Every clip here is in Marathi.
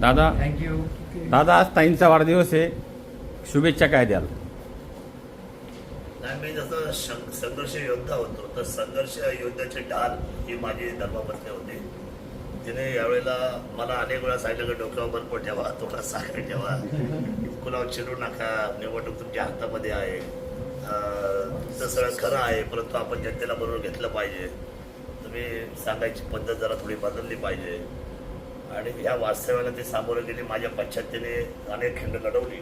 दादा थँक्यू दादा आज ताईंचा वाढदिवस आहे. शुभेच्छा काय द्याल? नाही मी जसं संघर्ष योद्धा होतो तर संघर्ष योद्ध्याची ढाल ही माझी धर्मपत्नी होती. तिने यावेळेला मला अनेक वेळा सांगितलं की डोक्यावर बर्फ ठेवा तोंडात साखर ठेवा. कुणावर चिरू नका निवडणूक तुमच्या हातामध्ये आहे. तुमचं सगळं खरं आहे परंतु आपण जनतेला बरोबर घेतलं पाहिजे. तुम्ही सांगायची पद्धत जरा थोडी बदलली पाहिजे. आणि या वास्तव्याला ते सामोरं गेले. माझ्या पाश्चात्याने अनेक खिंड लढवली.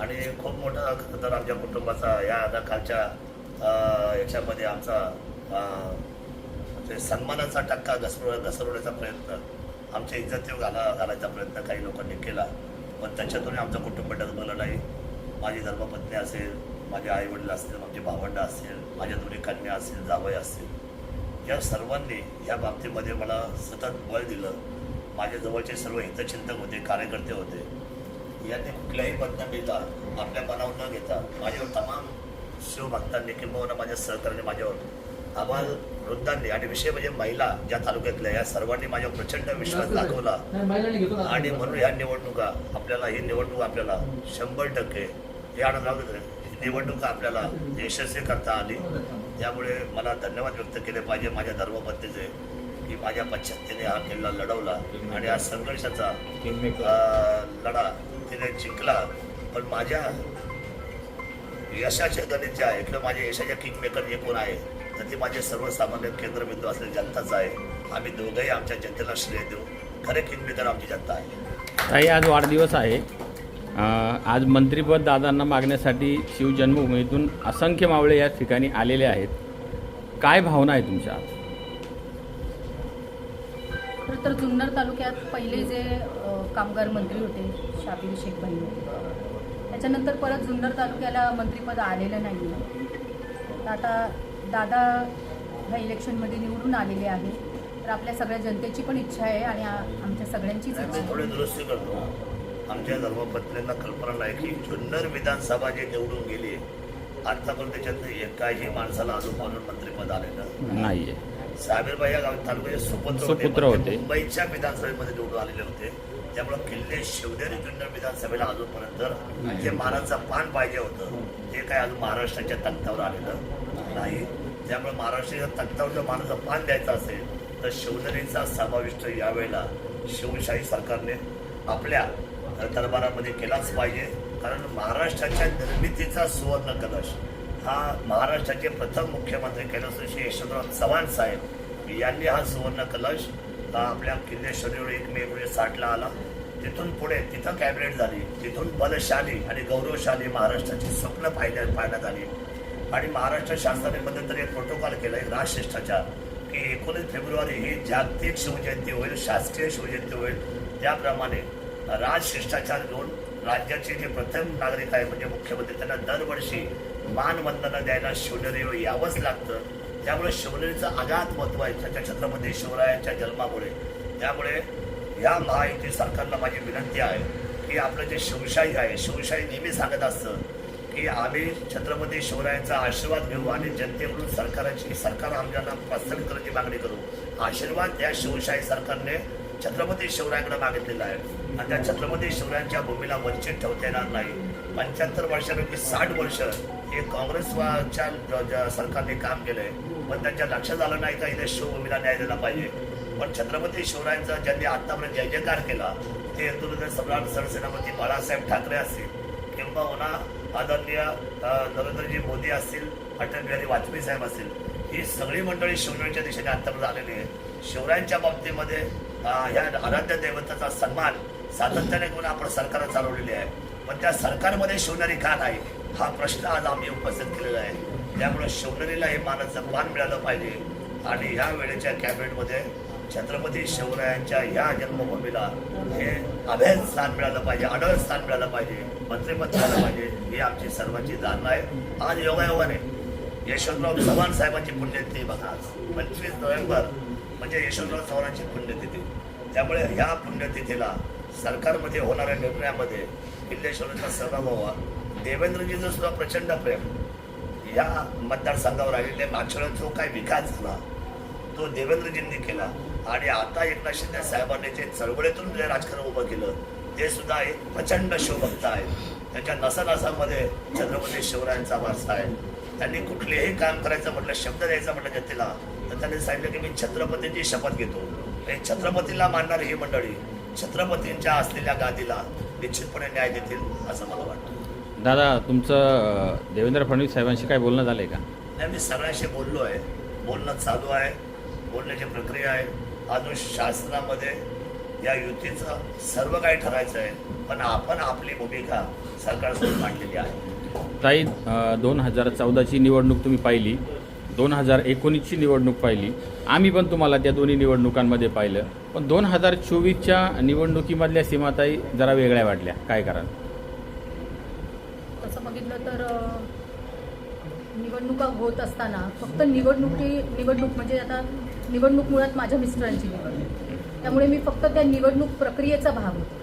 आणि खूप मोठा खरं तर आमच्या कुटुंबाचा या आता कालच्या याच्यामध्ये आमचा ते सन्मानाचा टक्का घसरव घसरवण्याचा प्रयत्न आमच्या इज्जतीवर घाला घालायचा प्रयत्न काही लोकांनी केला. पण त्याच्यातून आमचं कुटुंब डगमलं नाही. माझी धर्मपत्नी असेल माझे आईवडील असतील माझे भावंड असतील माझ्या दोन्ही कन्या असतील जावई असतील. या सर्वांनी या बाबतीमध्ये मला सतत बळ दिलं. माझ्या जवळचे सर्व हितचिंतक होते कार्यकर्ते होते. यांनी कुठल्याही बदनामीला आपल्या मनावर न घेता माझ्यावर तमाम शिवभक्तांनी किंबहुना माझ्या सहकार्याने माझ्यावर आम्हाल वृद्धांनी आणि विषय म्हणजे महिला ज्या तालुक्यातल्या या सर्वांनी माझ्यावर प्रचंड विश्वास दाखवला. आणि म्हणून ह्या निवडणुका आपल्याला ही निवडणूक आपल्याला शंभर टक्के हे. ही निवडणुका आपल्याला यशस्वी करता आली. त्यामुळे मला धन्यवाद व्यक्त केले पाहिजे माझ्या धर्मपत्नीचे. की माझ्या पश्चात्तीने हा किल्ला लढवला आणि हा संघर्षाचा लढा तिने जिंकला. पण माझ्या यशाचे गणित जे आहे किंवा माझ्या यशाच्या किंग मेकर जे कोण आहे? तर ते माझे सर्वसामान्य केंद्रबिंदू असलेली जनताच आहे. आम्ही दोघंही आमच्या जनतेला श्रेय देऊ खरे किंग मेकर आमची जनता आहे. ताई आज वाढदिवस आहे. आज मंत्रीपद दादांना मागण्यासाठी शिवजन्मभूमीतून असंख्य मावळे या ठिकाणी आलेले आहेत. काय भावना आहे तुमच्या? आज? खरं तर जुन्नर तालुक्यात पहिले जे कामगार मंत्री होते शाबीर शेख भाई त्याच्यानंतर परत जुन्नर तालुक्याला मंत्रीपद आलेलं नाही तर आता दादा ह्या इलेक्शनमध्ये निवडून आलेले आहे तर आपल्या सगळ्या जनतेची पण इच्छा आहे आणि आमच्या सगळ्यांचीच थोडी आहे. दुरुस्ती करतो. आमच्या धर्मपत्नींना कल्पना नाही की जुन्नर विधानसभा जी निवडून गेली आतापर्यंत त्याच्यात एकाही माणसाला अजून मंत्रिपद आलेलं नाही आहे साबीरबाई या गाव तालुक्याचे सुपुत्र सुपुत्र होते. मुंबईच्या विधानसभेमध्ये निवडून आलेले होते. त्यामुळे किल्ले शिवनेरी जुन्नर विधानसभेला अजूनपर्यंत जे महाराजचं पान पाहिजे होतं ते काय अजून महाराष्ट्राच्या तख्तावर आलेलं नाही. त्यामुळे महाराष्ट्राच्या तख्तावर जर महाराजचं पान द्यायचं असेल तर शिवनेरीचा समाविष्ट यावेळेला शिवशाही सरकारने आपल्या दरबारामध्ये केलाच पाहिजे. कारण महाराष्ट्राच्या निर्मितीचा सुवर्ण कलश हा महाराष्ट्राचे प्रथम मुख्यमंत्री कैलासऋषी यशवंतराव चव्हाण साहेब यांनी हा सुवर्ण कलश हा आपल्या किल्लेश्वरीवर एक मे एकोणीसशे साठला आला. तिथून पुढे तिथं कॅबिनेट झाली. तिथून बलशाली आणि गौरवशाली महाराष्ट्राची स्वप्न पाहिल्या पाहण्यात आली. आणि महाराष्ट्र शासनाने मध्यंतरी एक प्रोटोकॉल केला एक राजशिष्टाचार की एकोणीस फेब्रुवारी ही जागतिक शिवजयंती होईल शासकीय शिवजयंती होईल. त्याप्रमाणे राजशिष्टाचार घेऊन राज्याचे जे प्रथम नागरिक आहे म्हणजे मुख्यमंत्री त्यांना दरवर्षी मानवंदना द्यायला शिवनेरीवर यावंच लागतं. त्यामुळे शिवनेरीचं आघात महत्त्व आहे. त्याच्या छत्रपती शिवरायांच्या जन्मामुळे. त्यामुळे या महायुती सरकारला माझी विनंती आहे की आपलं जे शिवशाही आहे शिवशाही नेहमी सांगत असतं की आम्ही छत्रपती शिवरायांचा आशीर्वाद घेऊ आणि जनतेकडून सरकाराची सरकार आमच्याला प्रस्थापित करण्याची मागणी करू. आशीर्वाद त्या शिवशाही सरकारने छत्रपती शिवरायांकडे मागितलेला आहे. आणि त्या छत्रपती शिवरायांच्या भूमीला वंचित ठेवता येणार नाही. पंच्याहत्तर वर्षापैकी साठ वर्ष हे काँग्रेसच्या सरकारने काम केलंय. पण त्यांच्या लक्षात आलं नाही का इथे शिवभूमीला न्याय दिला पाहिजे. पण छत्रपती शिवरायांचा ज्यांनी आतापर्यंत जय जयकार केला ते हिंदुहृदय सम्राट सरसेनापती बाळासाहेब ठाकरे असतील किंबहुना आदरणीय नरेंद्रजी मोदी असतील अटल बिहारी वाजपेयी साहेब असतील. ही सगळी मंडळी शिवरायांच्या दिशेने आतापर्यंत आलेली आहे. शिवरायांच्या बाबतीमध्ये ह्या आराध्य दैवताचा सन्मान सातत्याने करून आपण सरकार चालवलेली आहे. पण त्या सरकारमध्ये शिवनेरी का नाही हा प्रश्न आज आम्ही उपस्थित केलेला आहे. त्यामुळे शिवनेरीला हे मानाचं मान मिळालं पाहिजे. आणि ह्या वेळेच्या कॅबिनेटमध्ये छत्रपती शिवरायांच्या ह्या जन्मभूमीला हे अभेद स्थान मिळालं पाहिजे अडळ स्थान मिळालं पाहिजे मंत्रिपद झालं पाहिजे ही आमची सर्वांची धारणा आहे. आज योगायोगाने यशवंतराव चव्हाण साहेबांची पुण्यतिथी बघा आज. पंचवीस नोव्हेंबर म्हणजे यशवंतराव चव्हाणांची पुण्यतिथी. त्यामुळे ह्या पुण्यतिथीला सरकारमध्ये होणाऱ्या निर्णयामध्ये किल्लेश्वरांचा सहभाग व्हावा. देवेंद्रजीचं सुद्धा प्रचंड प्रेम. या मतदारसंघावर आलेले मागच्या जो काही विकास झाला तो देवेंद्रजींनी केला. आणि आता एकनाथ शिंदे साहेबांनी जे चळवळीतून जे राजकारण उभं केलं ते सुद्धा एक प्रचंड शिवभक्त आहे. त्यांच्या नसानसामध्ये छत्रपती शिवरायांचा वारसा आहे. त्यांनी कुठलेही काम करायचं म्हटलं शब्द द्यायचा म्हटलं जनतेला तर त्यांनी सांगितलं की मी छत्रपतींची शपथ घेतो. आणि छत्रपतीला मानणारी ही मंडळी छत्रपतींच्या असलेल्या गादीला निश्चितपणे न्याय देतील असं मला वाटतं. दादा तुमचं देवेंद्र फडणवीस साहेबांशी काय बोलणं झालंय का? नाही मी सगळ्यांशी बोललो आहे. बोलणं चालू आहे. बोलण्याची प्रक्रिया आहे. अजून शासनामध्ये या युतीचं सर्व काही ठरायचं आहे. पण आपण आपली भूमिका सरकारसमोर मांडलेली आहे. ताई दोन हजार चौदाची निवडणूक तुम्ही पाहिली. दोन हजार एकोणीसची निवडणूक पाहिली. आम्ही पण तुम्हाला त्या दोन्ही निवडणुकांमध्ये पाहिलं. पण दोन हजार चोवीसच्या निवडणुकीमधल्या सीमाताई जरा वेगळ्या वाटल्या. काय कारण? तसं बघितलं तर निवडणुका होत असताना फक्त निवडणुकी निवडणूक म्हणजे आता निवडणूक मुळात माझ्या मिस्टरांची निवडणूक. त्यामुळे मी फक्त त्या निवडणूक प्रक्रियेचा भाग होतो.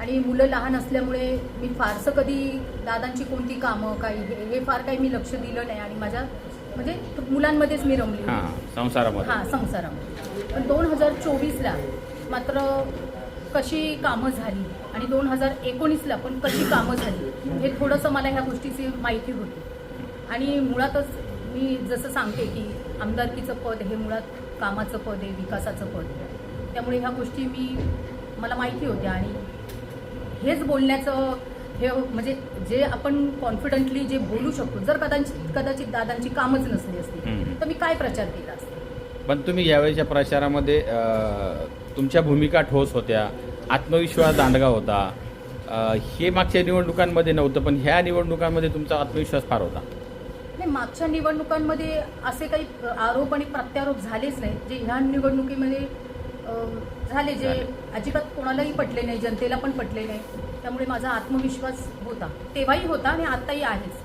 आणि मुलं लहान असल्यामुळे मी फारसं कधी दादांची कोणती कामं काही हे हे फार काही मी लक्ष दिलं नाही. आणि माझ्या म्हणजे मुलांमध्येच मी रमली. हां संसारामध्ये. हां संसारामध्ये. पण दोन हजार चोवीसला मात्र कशी कामं झाली आणि दोन हजार एकोणीसला पण कशी कामं झाली हे थोडंसं मला ह्या गोष्टीची माहिती होती. आणि मुळातच मी जसं सांगते की आमदारकीचं पद हे मुळात कामाचं पद आहे विकासाचं पद आहे. त्यामुळे ह्या गोष्टी मी मला माहिती होत्या आणि हेच बोलण्याचं हे म्हणजे जे आपण कॉन्फिडंटली जे बोलू शकतो जर कदाचित कदाचित दादांची कामच नसली असती. तर मी काय प्रचार केला असता पण तुम्ही यावेळेच्या प्रचारामध्ये तुमच्या भूमिका ठोस होत्या आत्मविश्वास दांडगा होता हे मागच्या निवडणुकांमध्ये नव्हतं पण ह्या निवडणुकांमध्ये तुमचा आत्मविश्वास फार होता नाही मागच्या निवडणुकांमध्ये असे काही आरोप आणि प्रत्यारोप झालेच नाही जे ह्या निवडणुकीमध्ये झाले जे. अजिबात कोणालाही पटले नाही जनतेला पण पटले नाही त्यामुळे माझा आत्मविश्वास होता. तेव्हाही होता आणि आताही आहेच.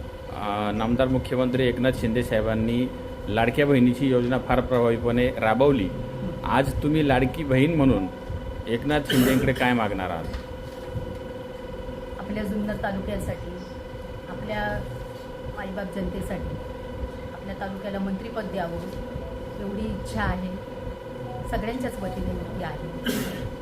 नामदार मुख्यमंत्री एकनाथ शिंदे साहेबांनी लाडक्या बहिणीची योजना फार प्रभावीपणे राबवली. आज तुम्ही लाडकी बहीण म्हणून एकनाथ शिंदेकडे काय मागणार आहात? आपल्या जुन्नर तालुक्यासाठी आपल्या माईबाप जनतेसाठी आपल्या तालुक्याला मंत्रिपद द्यावं एवढी इच्छा आहे. सगळ्यांच्याच वतीने आहे.